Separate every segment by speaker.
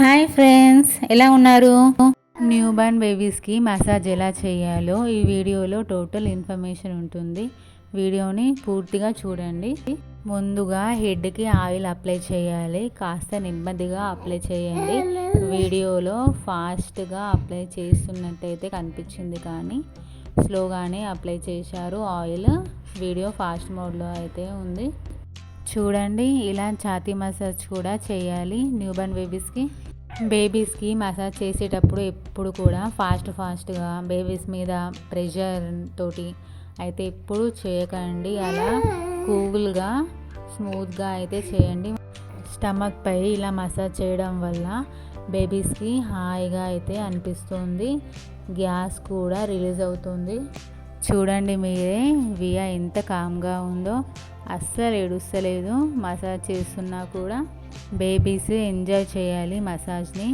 Speaker 1: Hi friends ఎలా ఉన్నారు new burn బేబీస్కి massage ఎలా చేయాలో ఈ వీడియోలో టోటల్ ఇన్ఫర్మేషన్ ఉంటుంది వీడియోని పూర్తిగా చూడండి ముందుగా హెడ్కి ఆయిల్ అప్లై చేయాలి కాస్త నెమ్మదిగా అప్లై చేయండి వీడియోలో ఫాస్ట్గా అప్లై చేస్తున్నట్టయితే కనిపించింది కానీ స్లోగానే అప్లై చేశారు ఆయిల్ వీడియో ఫాస్ట్ మోడ్లో అయితే ఉంది చూడండి ఇలా ఛాతీ మసాజ్ కూడా చేయాలి న్యూ బర్న్ బేబీస్కి బేబీస్కి మసాజ్ చేసేటప్పుడు ఎప్పుడు కూడా ఫాస్ట్ ఫాస్ట్గా బేబీస్ మీద ప్రెషర్ తోటి అయితే ఎప్పుడు చేయకండి అలా కూల్గా స్మూత్గా అయితే చేయండి స్టమక్ పై ఇలా మసాజ్ చేయడం వల్ల బేబీస్కి హాయిగా అయితే అనిపిస్తుంది గ్యాస్ కూడా రిలీజ్ అవుతుంది చూడండి మీరే వియా ఎంత కామ్గా ఉందో అస్సలు ఏడుస్తలేదు మసాజ్ చేస్తున్నా కూడా బేబీస్ ఎంజాయ్ చేయాలి మసాజ్ని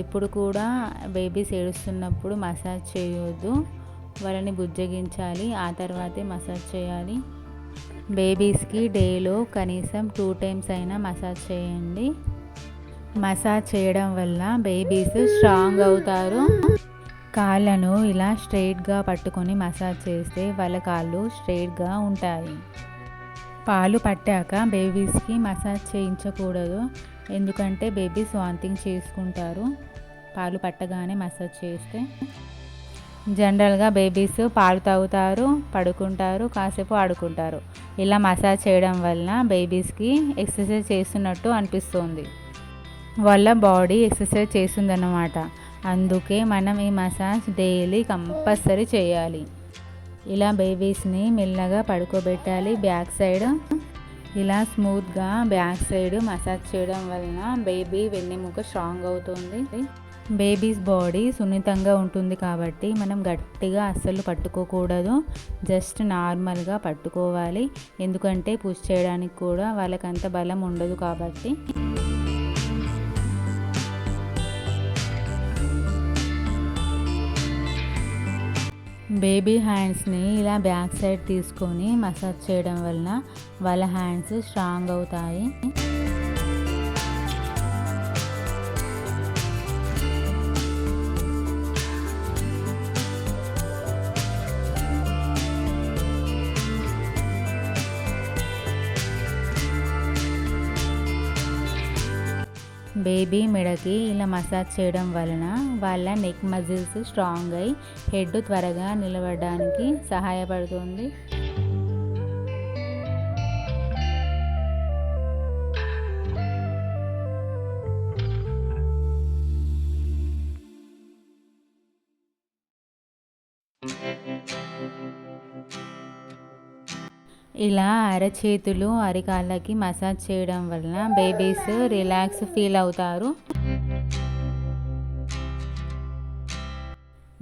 Speaker 1: ఎప్పుడు కూడా బేబీస్ ఏడుస్తున్నప్పుడు మసాజ్ చేయొద్దు వాళ్ళని బుజ్జగించాలి ఆ తర్వాతే మసాజ్ చేయాలి బేబీస్కి డేలో కనీసం టూ టైమ్స్ అయినా మసాజ్ చేయండి మసాజ్ చేయడం వల్ల బేబీస్ స్ట్రాంగ్ అవుతారు కాళ్ళను ఇలా స్ట్రైట్గా పట్టుకొని మసాజ్ చేస్తే వాళ్ళ కాళ్ళు స్ట్రైట్గా ఉంటాయి పాలు పట్టాక బేబీస్కి మసాజ్ చేయించకూడదు ఎందుకంటే బేబీస్ వాంతింగ్ చేసుకుంటారు పాలు పట్టగానే మసాజ్ చేస్తే జనరల్గా బేబీస్ పాలు తాగుతారు పడుకుంటారు కాసేపు ఆడుకుంటారు ఇలా మసాజ్ చేయడం వలన బేబీస్కి ఎక్సర్సైజ్ చేస్తున్నట్టు అనిపిస్తుంది వాళ్ళ బాడీ ఎక్సర్సైజ్ చేస్తుందన్నమాట అందుకే మనం ఈ మసాజ్ డైలీ కంపల్సరీ చేయాలి ఇలా బేబీస్ని మెల్లగా పడుకోబెట్టాలి బ్యాక్ సైడ్ ఇలా స్మూత్గా బ్యాక్ సైడ్ మసాజ్ చేయడం వలన బేబీ వెన్నెముక స్ట్రాంగ్ అవుతుంది బేబీస్ బాడీ సున్నితంగా ఉంటుంది కాబట్టి మనం గట్టిగా అస్సలు పట్టుకోకూడదు జస్ట్ నార్మల్గా పట్టుకోవాలి ఎందుకంటే పుష్ చేయడానికి కూడా వాళ్ళకంత బలం ఉండదు కాబట్టి బేబీ హ్యాండ్స్ని ఇలా బ్యాక్ సైడ్ తీసుకొని మసాజ్ చేయడం వలన వాళ్ళ హ్యాండ్స్ స్ట్రాంగ్ అవుతాయి బేబీ మెడకి ఇలా మసాజ్ చేయడం వలన వాళ్ళ నెక్ మజిల్స్ స్ట్రాంగ్ అయి హెడ్ త్వరగా నిలబడడానికి సహాయపడుతుంది ఇలా అరచేతులు అరికాళ్ళకి మసాజ్ చేయడం వలన బేబీస్ రిలాక్స్ ఫీల్ అవుతారు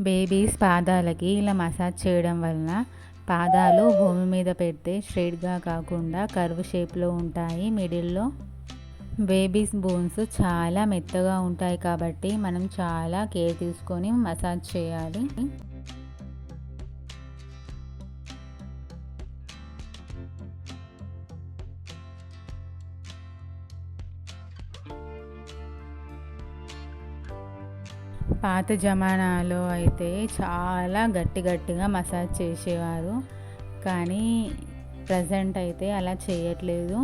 Speaker 1: బేబీస్ పాదాలకి ఇలా మసాజ్ చేయడం వలన పాదాలు భూమి మీద పెడితే స్ట్రైట్గా కాకుండా కర్వ్ షేప్లో ఉంటాయి మిడిల్లో బేబీస్ బోన్స్ చాలా మెత్తగా ఉంటాయి కాబట్టి మనం చాలా కేర్ తీసుకొని మసాజ్ చేయాలి పాత జమానాలో అయితే చాలా గట్టి గట్టిగా మసాజ్ చేసేవారు కానీ ప్రజెంట్ అయితే అలా చేయట్లేదు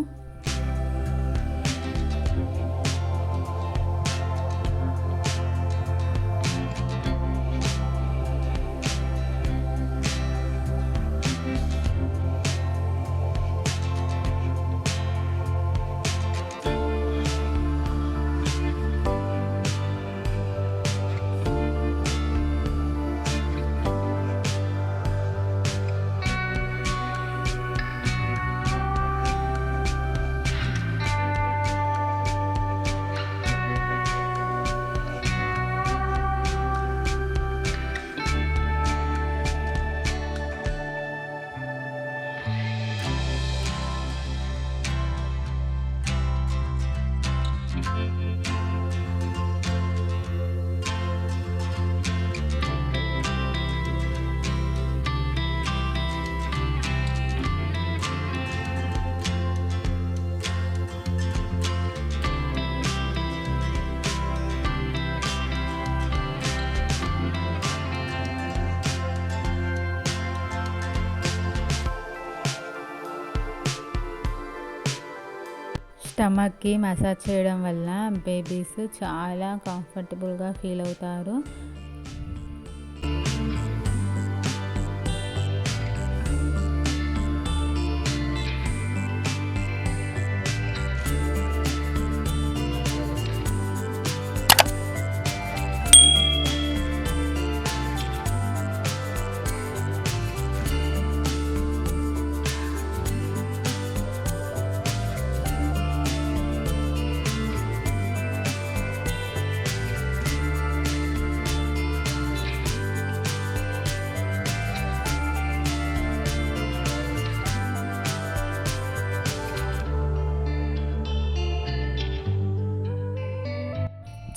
Speaker 1: స్టమక్కి మసాజ్ చేయడం వల్ల బేబీస్ చాలా కంఫర్టబుల్గా ఫీల్ అవుతారు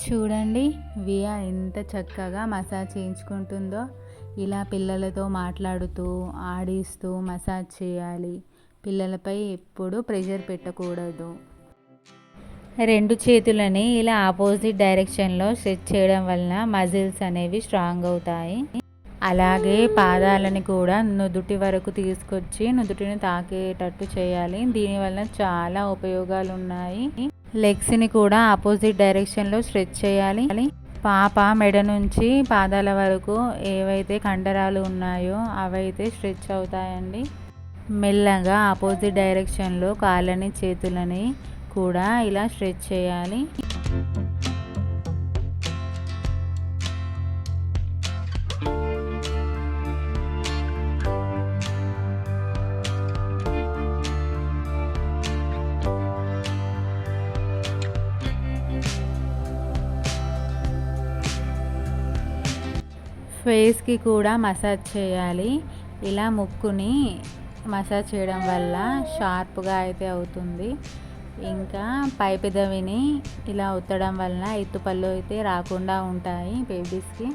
Speaker 1: చూడండి వియా ఎంత చక్కగా మసాజ్ చేయించుకుంటుందో ఇలా పిల్లలతో మాట్లాడుతూ ఆడిస్తూ మసాజ్ చేయాలి పిల్లలపై ఎప్పుడూ ప్రెషర్ పెట్టకూడదు రెండు చేతులని ఇలా ఆపోజిట్ డైరెక్షన్లో స్ట్రెచ్ చేయడం వలన మజిల్స్ అనేవి స్ట్రాంగ్ అవుతాయి అలాగే పాదాలని కూడా నుదుటి వరకు తీసుకొచ్చి నుదుటిని తాకేటట్టు చేయాలి దీనివల్ల చాలా ఉపయోగాలు ఉన్నాయి లెగ్స్ని కూడా ఆపోజిట్ డైరెక్షన్లో స్ట్రెచ్ చేయాలి పాప మెడ నుంచి పాదాల వరకు ఏవైతే కండరాలు ఉన్నాయో అవైతే స్ట్రెచ్ అవుతాయండి మెల్లగా ఆపోజిట్ డైరెక్షన్లో కాళ్ళని చేతులని కూడా ఇలా స్ట్రెచ్ చేయాలి ఫేస్కి కూడా మసాజ్ చేయాలి ఇలా ముక్కుని మసాజ్ చేయడం వల్ల షార్ప్గా అయితే అవుతుంది ఇంకా పై పెదవిని ఇలా ఉత్తడం వల్ల ఎత్తుపళ్ళు అయితే రాకుండా ఉంటాయి బేబీస్కి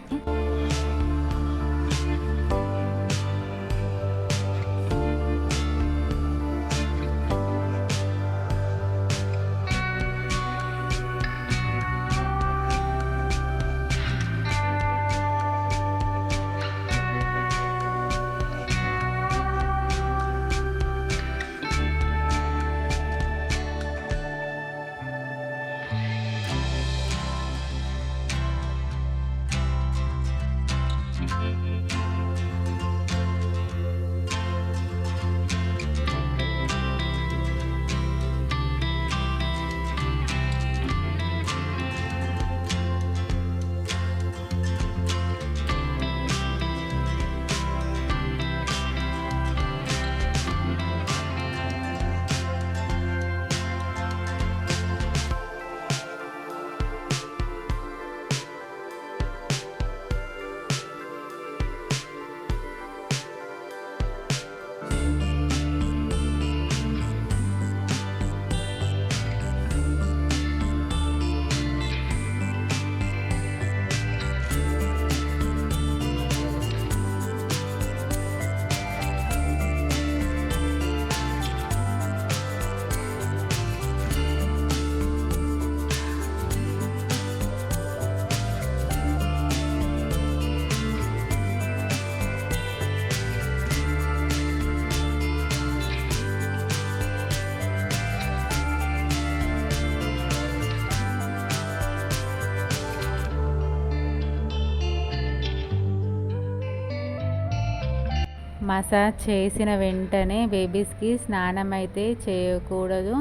Speaker 1: మసాజ్ చేసిన వెంటనే బేబీస్కి స్నానం అయితే చేయకూడదు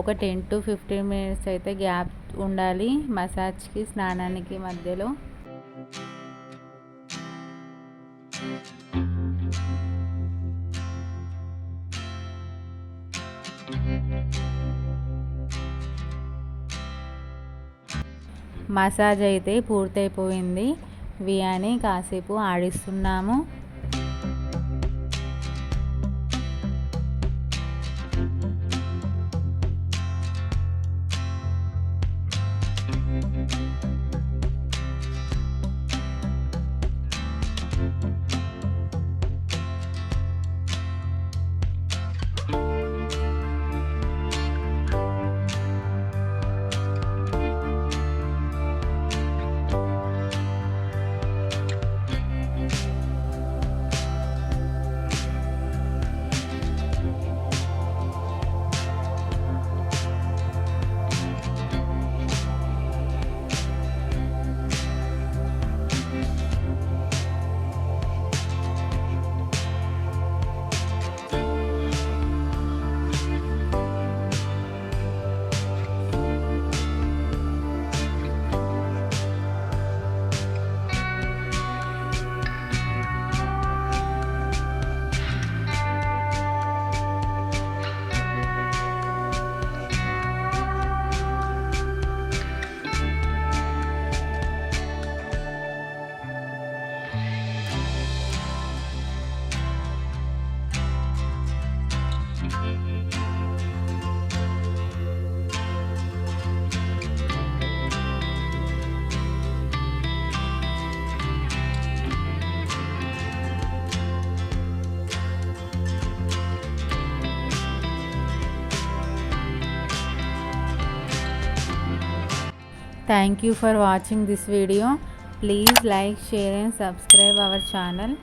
Speaker 1: ఒక టెన్ టు ఫిఫ్టీన్ మినిట్స్ అయితే గ్యాప్ ఉండాలి మసాజ్కి స్నానానికి మధ్యలో మసాజ్ అయితే పూర్తయిపోయింది వియాని కాసేపు ఆడిస్తున్నాము Thank you for watching this video. Please like, share and subscribe our channel.